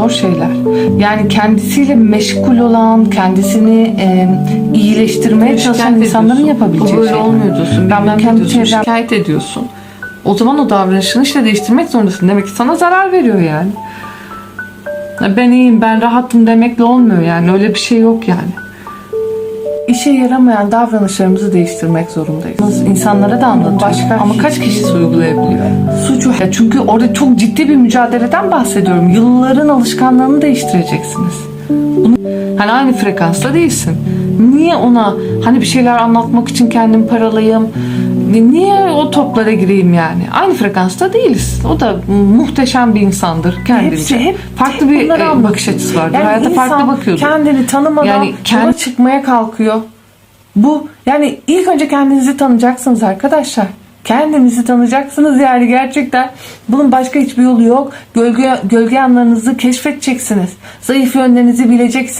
zor şeyler. Yani kendisiyle meşgul olan, kendisini e, iyileştirmeye çalışan insanların ediyorsun. yapabileceği Bu böyle şeyler. olmuyor diyorsun. Ben kendi diyorsun. çevrem- Şikayet ediyorsun. O zaman o davranışını işte değiştirmek zorundasın. Demek ki sana zarar veriyor yani. Ya Ben iyiyim, ben rahatım demekle olmuyor yani. Öyle bir şey yok yani. İşe yaramayan davranışlarımızı değiştirmek zorundayız. İnsanlara da anlatıyorum. Başka Ama kaç kişi uygulayabiliyor? suçu. Ya çünkü orada çok ciddi bir mücadeleden bahsediyorum. Yılların alışkanlığını değiştireceksiniz. Bunu, hani aynı frekansta değilsin. Niye ona hani bir şeyler anlatmak için kendimi paralayayım? Ni- Niye o toplara gireyim yani? Aynı frekansta değiliz. O da muhteşem bir insandır kendince. Hepsi hep farklı hep bir e, bakış açısı vardır. Yani Hayata farklı bakıyordur. kendini tanımadan Yani yani kend- çıkmaya kalkıyor. Bu yani ilk önce kendinizi tanıyacaksınız arkadaşlar. Kendinizi tanıyacaksınız yani gerçekten. Bunun başka hiçbir yolu yok. Gölge, gölge yanlarınızı keşfedeceksiniz. Zayıf yönlerinizi bileceksiniz.